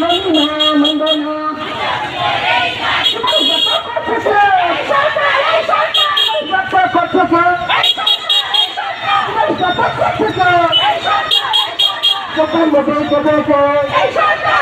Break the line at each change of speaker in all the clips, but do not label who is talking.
মন্দিনা Mandanna Hey, shut up!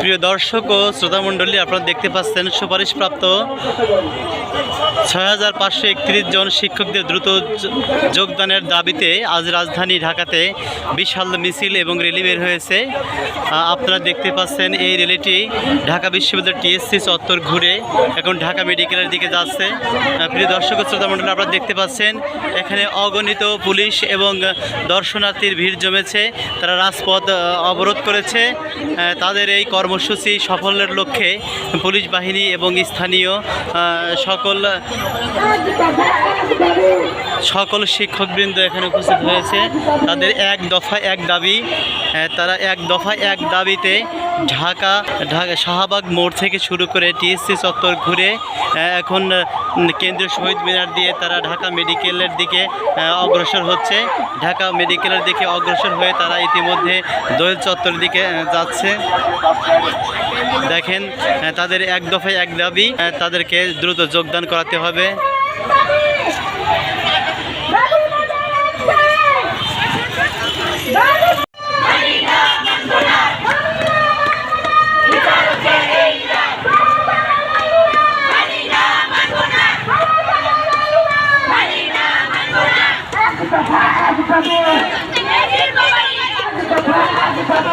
প্রিয় দর্শক ও শ্রোতামণ্ডলী আপনারা দেখতে পাচ্ছেন সুপারিশপ্রাপ্ত ছয় হাজার পাঁচশো একত্রিশ জন শিক্ষকদের দ্রুত যোগদানের দাবিতে আজ রাজধানী ঢাকাতে বিশাল মিছিল এবং র্যালি বের হয়েছে। আপনারা দেখতে পাচ্ছেন এই র্যালিটি ঢাকা বিশ্ববিদ্যালয় টিএসসি চত্বর ঘুরে এখন ঢাকা মেডিকেলের দিকে যাচ্ছে। প্রিয় দর্শক ও শ্রোতামণ্ডলী আপনারা দেখতে পাচ্ছেন এখানে অগণিত পুলিশ এবং দর্শনার্থীর ভিড় জমেছে। তারা রাজপথ অবরোধ করেছে। আহ, তাদের এই কর্মসূচি সফলের লক্ষ্যে পুলিশ বাহিনী এবং স্থানীয় সকল সকল শিক্ষকবৃন্দ এখানে উপস্থিত হয়েছে। তাদের এক দফা এক দাবি তারা এক দফা এক দাবিতে ঢাকা ঢাকা শাহবাগ মোড় থেকে শুরু করে টিএসসি চত্বর ঘুরে এখন কেন্দ্রীয় শহীদ মিনার দিয়ে তারা ঢাকা মেডিকেলের দিকে অগ্রসর হচ্ছে। ঢাকা মেডিকেলের দিকে অগ্রসর হয়ে তারা ইতিমধ্যে দোয়েল চত্বরের দিকে যাচ্ছে। দেখেন তাদের এক দফায় এক দাবি তাদেরকে দ্রুত যোগদান করাতে হবে। Vamos lá!